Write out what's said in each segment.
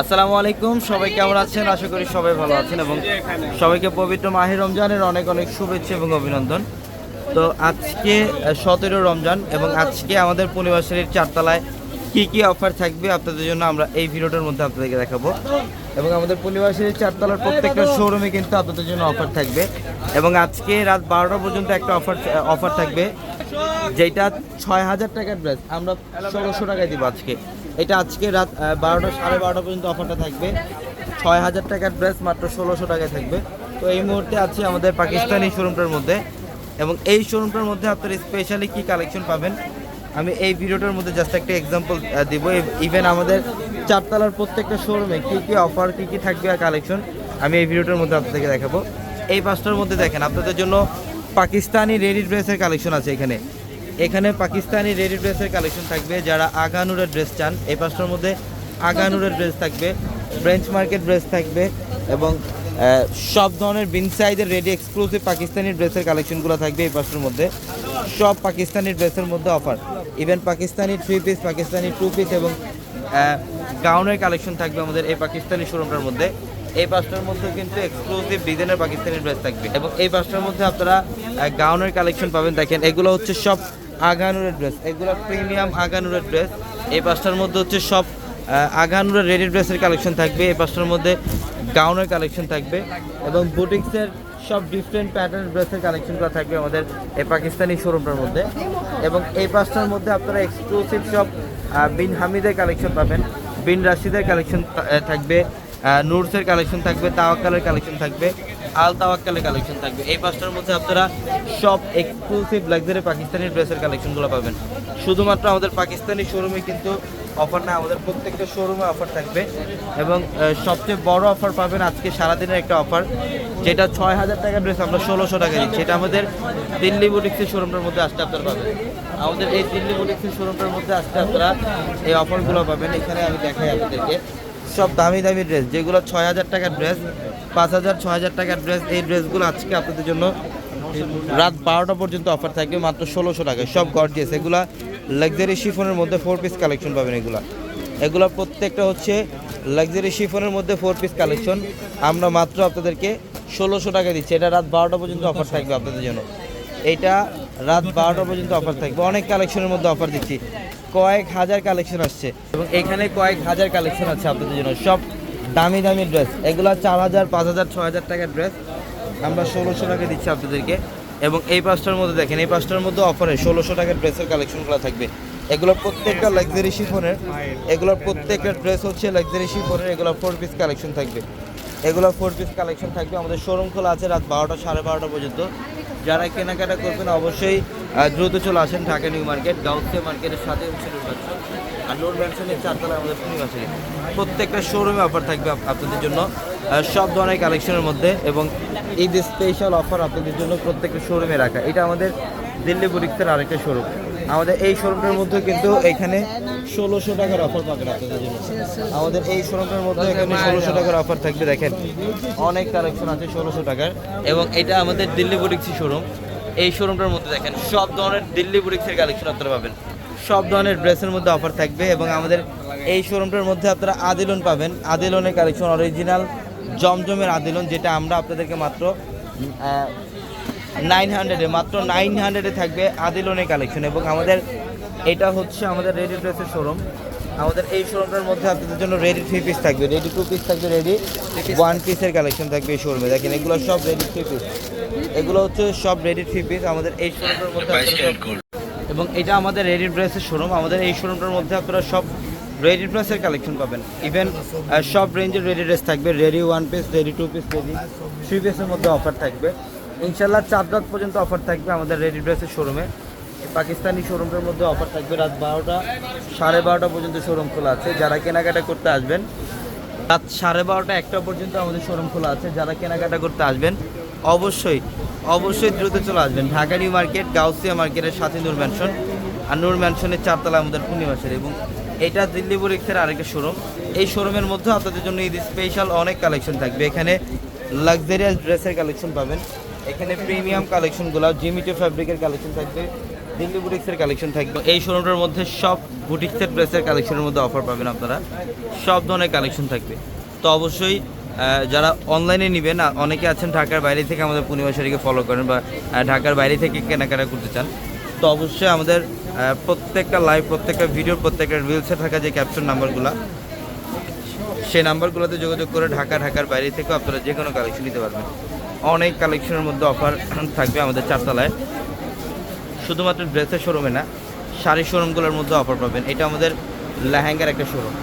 আসসালামু আলাইকুম, সবাই কেমন আছেন? আশা করি সবাই ভালো আছেন এবং সবাইকে পবিত্র মাহির রমজানের অনেক অনেক শুভেচ্ছা এবং অভিনন্দন। তো আজকে সতেরো রমজান এবং আজকে আমাদের পূর্ণিমাশালীর চারতলায় কি কি অফার থাকবে আপনাদের জন্য আমরা এই ভিডিওটার মধ্যে আপনাদেরকে দেখাবো। এবং আমাদের পূর্ণিমাশালীর চারতলার প্রত্যেকটা শোরুমে কিন্তু আপনাদের জন্য অফার থাকবে। এবং আজকে রাত বারোটা পর্যন্ত একটা অফার অফার থাকবে, যেটা ছয় হাজার টাকার ড্রেস আমরা ষোলোশো টাকায় দিব আজকে। এটা আজকে রাত বারোটা, সাড়ে বারোটা পর্যন্ত অফারটা থাকবে। ছয় হাজার টাকার ড্রেস মাত্র ষোলোশো টাকায় থাকবে। তো এই মুহূর্তে আছে আমাদের পাকিস্তানি শোরুমটার মধ্যে। এবং এই শোরুমটার মধ্যে আপনারা স্পেশালি কি কালেকশন পাবেন? আমি এই ভিডিওটার মধ্যে জাস্ট একটা এক্সাম্পল দিব। ইভেন আমাদের চারতলার প্রত্যেকটা শোরুমে কী কী অফার কী কী থাকবে আর কালেকশন আমি এই ভিডিওটার মধ্যে আপনাদেরকে দেখাবো। এই পাঁচটার মধ্যে দেখেন, আপনাদের জন্য পাকিস্তানি রেডি ড্রেসের কালেকশন আছে এখানে। এখানে পাকিস্তানি রেডি ড্রেসের কালেকশন থাকবে, যারা আগানুরের ড্রেস চান, এই পাঁচটার মধ্যে আগানুরের ড্রেস থাকবে ব্রেঞ্চ মার্কেট ড্রেস থাকবে এবং সব ধরনের বিন সাইজের রেডি এক্সক্লুসিভ পাকিস্তানি ড্রেসের কালেকশনগুলো থাকবে এই পাঁচটার মধ্যে। সব পাকিস্তানি ড্রেসের মধ্যে offer even Pakistani three piece Pakistani two piece এবং গাউনের কালেকশন থাকবে আমাদের এই পাকিস্তানি শোরুমটার মধ্যে। এই পাঁচটার মধ্যে কিন্তু এক্সক্লুসিভ ডিজাইনের পাকিস্তানি ড্রেস থাকবে। এবং এই পাঁচটার মধ্যে আপনারা গাউনের কালেকশন পাবেন। দেখেন, এগুলো হচ্ছে সব আগানুরের ড্রেস এগুলো প্রিমিয়াম আগানুরের ড্রেস এই পাঁচটার মধ্যে হচ্ছে সব আগানুরের রেডি ড্রেসের কালেকশন থাকবে, এই পাঁচটার মধ্যে গাউনের কালেকশন থাকবে এবং বুটিক্সের সব ডিফারেন্ট প্যাটার্ন ড্রেসের কালেকশনগুলো থাকবে আমাদের এই পাকিস্তানি শোরুমটার মধ্যে। এবং এই পাঁচটার মধ্যে আপনারা এক্সক্লুসিভ সব বিন হামিদের কালেকশন পাবেন, বিন রাশিদের কালেকশন থাকবে নুরসের কালেকশন থাকবে, তাওয়াক্কালের কালেকশন থাকবে। আল তাওয়াক্কালের কালেকশন থাকবে। এই পাঁচটার মধ্যে আপনারা সব এক্সক্লুসিভ লাক্সারি পাকিস্তানি ড্রেসের কালেকশনগুলো পাবেন। শুধুমাত্র আমাদের পাকিস্তানি শোরুমে কিন্তু অফার না, আমাদের প্রত্যেকটা শোরুমে অফার থাকবে। এবং সবচেয়ে বড় অফার পাবেন আজকে সারাদিনের একটা অফার যেটা ছয় হাজার টাকার ড্রেস আমরা ষোলোশো টাকা দিচ্ছি। এটা আমাদের দিল্লি বুটিক্সের শোরুমটার মধ্যে আসতে আপনারা পাবেন। আমাদের এই দিল্লি বুটিক্সের শোরুমটার মধ্যে আসতে আপনারা এই অফারগুলো পাবেন। এখানে আমি দেখাই আপনাদেরকে। সব দামি দামি ড্রেস যেগুলো ছয় হাজার টাকার ড্রেস পাঁচ হাজার, ছয় হাজার টাকার ড্রেস এই ড্রেসগুলো আজকে আপনাদের জন্য রাত বারোটা পর্যন্ত অফার থাকবে, মাত্র ষোলোশো টাকায়। সব গর্জিয়াস এগুলা লাক্সারি শিফনের মধ্যে ফোর পিস কালেকশন পাবেন এগুলা। এগুলো প্রত্যেকটা হচ্ছে লাক্সারি শিফনের মধ্যে ফোর পিস কালেকশন আমরা মাত্র আপনাদেরকে ষোলোশো টাকা দিচ্ছি। এটা রাত বারোটা পর্যন্ত অফার থাকবে আপনাদের জন্য। এইটা রাত বারোটা পর্যন্ত অফার থাকবে। অনেক কালেকশনের মধ্যে অফার দিচ্ছি। কয়েক হাজার কালেকশন আসছে। এবং এখানে কয়েক হাজার কালেকশন আছে আপনাদের জন্য। সব দামি দামি ড্রেস এগুলো চার হাজার, পাঁচ হাজার ছ হাজার টাকার ড্রেস আমরা ষোলোশো টাকা দিচ্ছি আপনাদেরকে। এবং এই পাঁচটার মধ্যে দেখেন, এই পাঁচটার মধ্যে অফারে ষোলোশো টাকার ড্রেসের কালেকশনগুলো থাকবে। এগুলোর প্রত্যেকটা লাক্সারি শিফনের এগুলোর প্রত্যেকটা ড্রেস হচ্ছে লাক্সারি শিফনের এগুলো ফোর পিস কালেকশন থাকবে। এগুলো ফোর পিস কালেকশন থাকবে। আমাদের শোরুম খোলা আছে রাত বারোটা, সাড়ে বারোটা পর্যন্ত। যারা কেনাকাটা করবেন, অবশ্যই দ্রুত চলে আসেন ঢাকা নিউ মার্কেট, গাউসিয়া মার্কেটের সাথে হচ্ছে আর নূর ম্যানশনের চারতলা আমাদের পূর্ণিমাসে প্রত্যেকটা শোরুমে অফার থাকবে আপনাদের জন্য। সব ধরনের কালেকশনের মধ্যে এবং ঈদ স্পেশাল অফার আপনাদের জন্য প্রত্যেকটা শোরুমে রাখা। এটা আমাদের দিল্লি বুরিক্সের আরেকটা শোরুম আমাদের এই শোরুমটার মধ্যে কিন্তু এখানে ষোলোশো টাকার অফার পাবেন আপনাদের জন্য। আমাদের এই শোরুমটার মধ্যে এখানে ষোলোশো টাকার অফার থাকবে, দেখেন। অনেক কালেকশন আছে ষোলোশো টাকার। এবং এটা আমাদের দিল্লি বুরিক্সি শোরুম এই শোরুমটার মধ্যে দেখেন, সব ধরনের দিল্লি বুরিক্সের কালেকশন আপনারা পাবেন। সব ধরনের ড্রেসের মধ্যে অফার থাকবে এবং আমাদের এই শোরুমটার মধ্যে আপনারা আদিলন পাবেন। আদিলনের কালেকশন অরিজিনাল জমজমের আদিলন, যেটা আমরা আপনাদেরকে মাত্র নাইন হান্ড্রেডে মাত্র নাইন হান্ড্রেডে থাকবে আদিলনের কালেকশন এবং আমাদের, এটা হচ্ছে আমাদের রেডি ড্রেসের শোরুম আমাদের এই শোরুমটার মধ্যে আপনাদের জন্য রেডি থ্রি পিস থাকবে। রেডি টু পিস থাকবে রেডি ওয়ান পিসের কালেকশন থাকবে এই শোরুমে দেখেন এগুলো সব রেডি থ্রি পিস এগুলো হচ্ছে সব রেডি থ্রি পিস আমাদের এই শোরুমটার মধ্যে এবং এটা আমাদের রেডি ড্রেসের শোরুম আমাদের এই শোরুমটার মধ্যে আপনারা সব রেডি ড্রেসের কালেকশন পাবেন। ইভেন সব রেঞ্জের রেডি ড্রেস থাকবে। Ready one piece ready two piece ready three পিসের মধ্যে অফার থাকবে। ইনশাল্লাহ চার রাত পর্যন্ত অফার থাকবে আমাদের রেডি ড্রেসের শোরুমে পাকিস্তানি শোরুমটার মধ্যে অফার থাকবে রাত বারোটা সাড়ে বারোটা পর্যন্ত শোরুম খোলা আছে। যারা কেনাকাটা করতে আসবেন, রাত সাড়ে বারোটা একটা পর্যন্ত আমাদের শোরুম খোলা আছে। যারা কেনাকাটা করতে আসবেন, অবশ্যই অবশ্যই দ্রুত চলে আসবেন। ঢাকা নিউ মার্কেট, গাউসিয়া মার্কেটের সাথে নূর ম্যানশন আর নূর ম্যানশনের চারতলা আমাদের পূর্ণিমাসের এবং এটা দিল্লি বুরিক্সের আরেকটা শোরুম এই শোরুমের মধ্যে আপনাদের জন্য ঈদ স্পেশাল অনেক কালেকশন থাকবে। এখানে লাক্সারিয়াস ড্রেসের কালেকশন পাবেন। এখানে প্রিমিয়াম কালেকশনগুলো জিমিটো ফ্যাব্রিকের কালেকশন থাকবে। দিল্লি বুটিক্সের কালেকশন থাকবে। এই শোরুমটার মধ্যে সব বুটিক্সের ড্রেসের কালেকশনের মধ্যে অফার পাবেন আপনারা। সব ধরনের কালেকশন থাকবে। তো অবশ্যই যারা অনলাইনে নেবেন অনেকে আছেন ঢাকার বাইরে থেকে আমাদের পূর্ণিমা শাড়িকে ফলো করেন বা ঢাকার বাইরে থেকে কেনাকাটা করতে চান, তো অবশ্যই আমাদের প্রত্যেকটা লাইভ প্রত্যেকটা ভিডিও প্রত্যেকটা রিলসে থাকা যে ক্যাপশন নাম্বারগুলো সেই নাম্বারগুলোতে যোগাযোগ করে ঢাকা, ঢাকার বাইরে থেকেও আপনারা যে কোনো কালেকশন নিতে পারবেন। অনেক কালেকশনের মধ্যে অফার থাকবে আমাদের চারতলায়। শুধুমাত্র ড্রেসের শোরুমে না শাড়ি শোরুমগুলোর মধ্যে অফার পাবেন। এটা আমাদের লেহেঙ্গার একটা শোরুম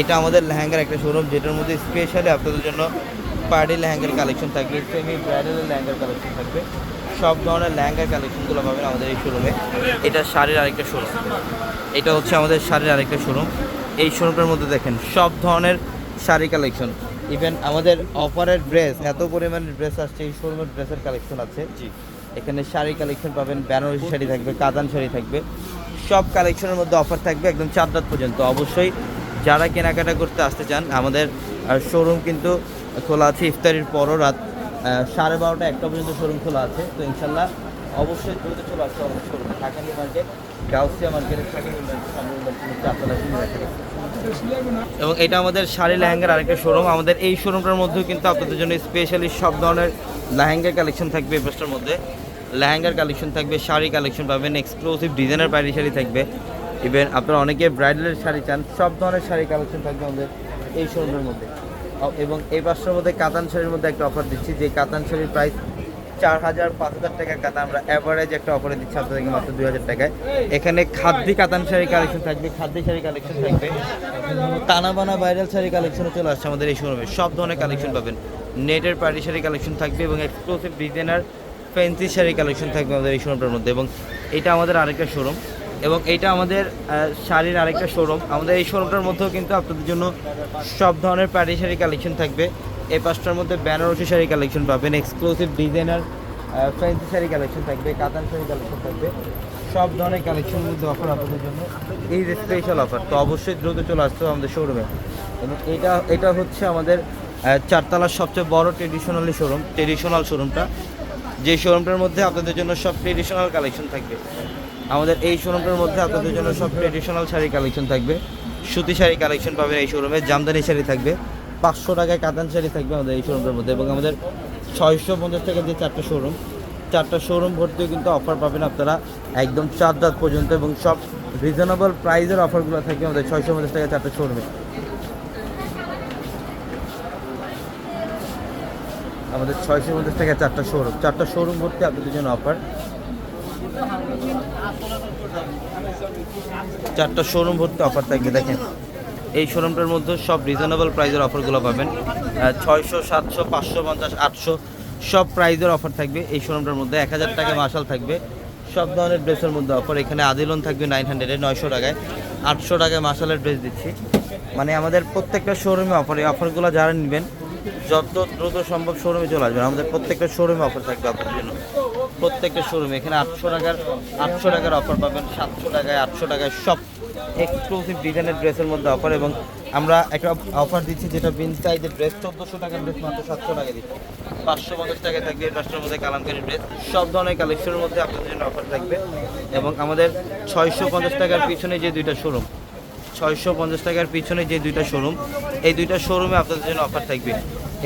এটা আমাদের লেহেঙ্গার একটা শোরুম যেটার মধ্যে স্পেশালি আপনাদের জন্য পার্টি লেহেঙ্গার কালেকশন থাকবে সেমি ব্রাইডাল লেহেঙ্গার কালেকশন থাকবে। সব ধরনের লেহেঙ্গার কালেকশনগুলো পাবেন আমাদের এই শোরুমে এটা শাড়ির আরেকটা শোরুম এটা হচ্ছে আমাদের শাড়ির আরেকটা শোরুম এই শোরুমটার মধ্যে দেখেন, সব ধরনের শাড়ি কালেকশন ইভেন আমাদের অফারের ড্রেস এত পরিমাণের ড্রেস আসছে, এই শোরুমের ড্রেসের কালেকশন আছে। জি। এখানে শাড়ি কালেকশন পাবেন, বেনারসি শাড়ি থাকবে, কাদান শাড়ি থাকবে। সব কালেকশনের মধ্যে অফার থাকবে একদম চার রাত পর্যন্ত। অবশ্যই যারা কেনাকাটা করতে আসতে চান, আমাদের শোরুম কিন্তু খোলা আছে ইফতারির পরও রাত সাড়ে বারোটা একটা পর্যন্ত শোরুম খোলা আছে। তো ইনশাল্লাহ অবশ্যই দ্রুত চলে আসতে আমাদের শোরুম ঢাকানি মার্কেট, গাউসিয়া মার্কেটের মার্কেট এবং এটা আমাদের শাড়ি লেহেঙ্গার আরেকটা শোরুম আমাদের এই শোরুমটার মধ্যেও কিন্তু আপনাদের জন্য স্পেশালি সব ধরনের লেহেঙ্গার কালেকশন থাকবে এই মধ্যে। লেহেঙ্গার কালেকশন থাকবে, শাড়ি কালেকশন পাবেন এক্সক্লুসিভ ডিজাইনের বাইরে শাড়ি থাকবে। ইভেন আপনারা অনেকে ব্রাইডালের শাড়ি চান, সব ধরনের শাড়ি কালেকশন থাকবে আমাদের এই শোরুমের মধ্যে। এবং এই পাঁচটার মধ্যে কাতান শাড়ির মধ্যে একটা অফার দিচ্ছি, যে কাতান শাড়ির প্রাইস চার হাজার পাঁচ হাজার টাকার কাতা আমরা অ্যাভারেজ একটা অফারে দিচ্ছি আপনাদেরকে মাত্র দুই হাজার টাকায়। এখানে খাদ্যি কাতান শাড়ি কালেকশন থাকবে, খাদ্যি শাড়ি কালেকশন থাকবে। টানা বানা ভাইরাল শাড়ি কালেকশনও চলে আসছে আমাদের এই শোরুমে সব ধরনের কালেকশন পাবেন। নেটের পার্টি শাড়ি কালেকশন থাকবে এবং exclusive designer fancy sari collection থাকবে আমাদের এই শোরুমটার মধ্যে এবং এটা আমাদের আরেকটা শোরুম এবং এটা আমাদের শাড়ির আরেকটা শোরুম আমাদের এই শোরুমটার মধ্যেও কিন্তু আপনাদের জন্য সব ধরনের প্যাটি শাড়ি কালেকশন থাকবে। এই পাঁচটার মধ্যে বেনারসি শাড়ি কালেকশন পাবেন exclusive designer fancy sari collection থাকবে, কাতান শাড়ি কালেকশন থাকবে। সব ধরনের কালেকশন মধ্যে অফার আপনাদের জন্য। এই যে স্পেশাল অফার তো অবশ্যই দ্রুত চলে আসতে আমাদের শোরুমে এবং এটা এটা হচ্ছে আমাদের চারতলার সবচেয়ে বড় ট্রেডিশনালি শোরুম ট্রেডিশনাল শোরুমটা যে শোরুমটার মধ্যে আপনাদের জন্য সব ট্রেডিশনাল কালেকশন থাকবে। আমাদের এই শোরুমটার মধ্যে আপনাদের জন্য সব ট্রেডিশনাল শাড়ি কালেকশন থাকবে। সুতি শাড়ি কালেকশন পাবেন এই শোরুমে জামদানি শাড়ি থাকবে। পাঁচশো টাকায় কাতান শাড়ি থাকবে আমাদের এই শোরুমটার মধ্যে এবং আমাদের ছয়শো পঞ্চাশ টাকার যে চারটা শোরুম চারটা শোরুম ভর্তিও কিন্তু অফার পাবেন আপনারা একদম চার রাত পর্যন্ত এবং সব রিজনেবল প্রাইজের অফারগুলো থাকবে আমাদের ছয়শো পঞ্চাশ টাকা চারটা শোরুমে আমাদের ছয়শো পঞ্চাশ টাকা চারটা শোরুম চারটা শোরুম ভর্তি আপনাদের জন্য অফার চারটা শোরুম ভর্তি অফার থাকবে, দেখেন। এই শোরুমটার মধ্যে সব রিজনেবল প্রাইজের অফারগুলো পাবেন। ছয়শো, সাতশো, পাঁচশো, পঞ্চাশ, আটশো, সব প্রাইজের অফার থাকবে। এই শোরুমটার মধ্যে এক হাজার টাকা মাসাল থাকবে। সব ধরনের ড্রেসের মধ্যে অফার এখানে আদিলন থাকবে নাইন হান্ড্রেডে নয়শো টাকায়। আটশো টাকায় মাসালের ড্রেস দিচ্ছি। মানে আমাদের প্রত্যেকটা শোরুমে অফার এই অফারগুলো যারা নেবেন যত দ্রুত সম্ভব শোরুমে চলে আসবেন। আমাদের প্রত্যেকটা শোরুমে অফার থাকবে আপনার জন্য। প্রত্যেকটা শোরুমে এখানে আটশো টাকার আটশো টাকার অফার পাবেন, সাতশো টাকায়, আটশো টাকায় সব এক্সক্লুসিভ ডিজাইনের ড্রেসের মধ্যে অফার এবং আমরা একটা অফার দিচ্ছি যেটা বিন সাইজের ড্রেস চোদ্দোশো টাকার ড্রেস মাত্র সাতশো টাকায় দিচ্ছি। পাঁচশো পঞ্চাশ টাকায় থাকবে পাঁচশোর মধ্যে কালামকারি ড্রেস সব ধরনের কালেকশনের মধ্যে আপনাদের জন্য অফার থাকবে এবং আমাদের ছয়শো পঞ্চাশ টাকার পিছনে যে দুইটা শোরুম ছয়শো পঞ্চাশ টাকার পিছনে যে দুইটা শোরুম এই দুইটা শোরুমে আপনাদের জন্য অফার থাকবে।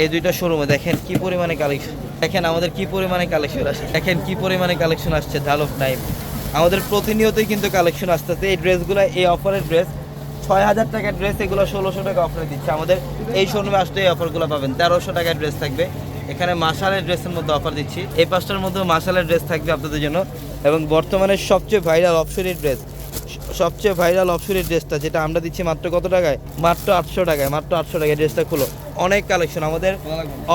এই দুইটা শোরুমে দেখেন কি পরিমাণে কালেকশন দেখেন আমাদের কি পরিমাণে কালেকশন আসছে দেখেন কি পরিমাণে কালেকশন আসছে, ঢাল অফ টাইম আমাদের প্রতিনিয়তই কিন্তু কালেকশন আসতেছে, এই ড্রেসগুলো, এই অফারের ড্রেস ছয় হাজার টাকার ড্রেস এগুলো ষোলোশো টাকা অফারে দিচ্ছে। আমাদের এই শোরুমে আসলে এই অফারগুলো পাবেন, তেরোশো টাকার ড্রেস থাকবে। এখানে মাসালের ড্রেসের মধ্যে অফার দিচ্ছি। এই পাঁচটার মধ্যে মাসালের ড্রেস থাকবে আপনাদের জন্য। এবং বর্তমানে সবচেয়ে ভাইরাল অপশনের ড্রেস সবচেয়ে ভাইরাল অপশনের ড্রেসটা যেটা আমরা দিচ্ছি মাত্র কত টাকায়? মাত্র আটশো টাকায় মাত্র আটশো টাকায় ড্রেসটা খুলো। অনেক কালেকশন আমাদের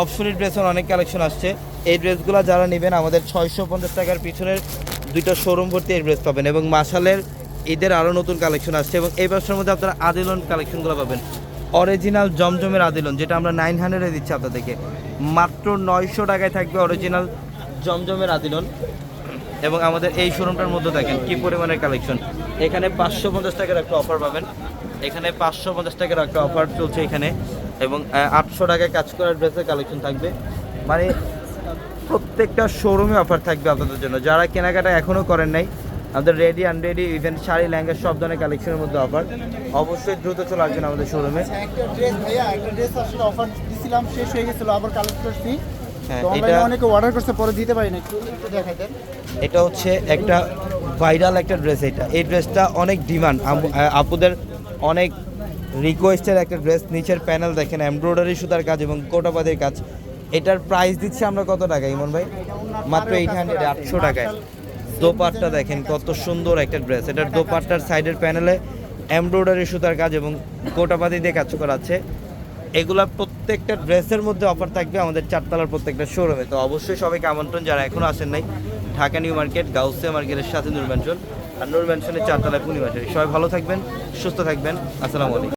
অপশনের ড্রেসের অনেক কালেকশন আসছে। এই ড্রেসগুলো যারা নেবেন আমাদের ছয়শো পঞ্চাশ টাকার পিছনের দুইটা শোরুম ভর্তি এই ড্রেস পাবেন এবং মাসালের ঈদের আরও নতুন কালেকশন আসছে এবং এই ব্যবসার মধ্যে আপনারা আদিলন কালেকশনগুলো পাবেন। অরিজিনাল জমজমের আদিলন যেটা আমরা নাইন হান্ড্রেডে দিচ্ছি আপনাদেরকে। মাত্র নয়শো টাকায় থাকবে অরিজিনাল জমজমের আদিলন। এবং আমাদের এই শোরুমটার মধ্যে দেখেন কি পরিমাণের কালেকশন এখানে পাঁচশো পঞ্চাশ টাকার একটা অফার পাবেন। এখানে পাঁচশো পঞ্চাশ টাকার একটা অফার চলছে এখানে এবং আটশো টাকায় কাজ করার ড্রেসের কালেকশন থাকবে। মানে প্রত্যেকটা শোরুমে অফার থাকবে আপনাদের জন্য। যারা কেনাকাটা এখনও করেন নাই আমাদের ready unready even sari lehenga সব ধরনের কালেকশনের মধ্যে অফার অবশ্যই দ্রুত চলে আসবেন আমাদের শোরুমে আচ্ছা, একটা ড্রেস ভাইয়া একটা ড্রেস আসলে অফার দিছিলাম শেষ হয়ে গেছিল আবার কালেক্ট করছি এটা- অনেকে অর্ডার করছে পরে দিতে পারি না একটু একটু দেখাই দেন। এটা হচ্ছে একটা ভাইরাল একটা ড্রেস এটা। এই ড্রেসটা অনেক ডিমান্ড আপুদের অনেক রিকোয়েস্টের একটা ড্রেস নিচের প্যানেল দেখেন এমব্রয়ডারি সুতার কাজ এবং কোটাপাদের কাজ। এটার প্রাইস দিচ্ছি আমরা কত টাকা ইমন ভাই? মাত্র এইট হান্ড্রেড আটশো টাকায়। দোপাট্টা দেখেন কত সুন্দর একটা ড্রেস এটার দোপাট্টার সাইডের প্যানেলে এমব্রয়ডারি সুতার কাজ এবং কোটাপাতি দিয়ে কাজ করা আছে। এগুলা প্রত্যেকটা ড্রেসের মধ্যে অফার থাকবে, আমাদের চারতলার প্রত্যেকটা শোরুমে তো অবশ্যই সবাইকে আমন্ত্রণ, যারা এখনও আসেন নাই, ঢাকা নিউ মার্কেট, গাউসিয়া মার্কেটের সাথে নূর ম্যানশন আর নূর ম্যানশনের চারতলায় পূর্ণিমাশারি সবাই ভালো থাকবেন, সুস্থ থাকবেন। আসসালামু আলাইকুম।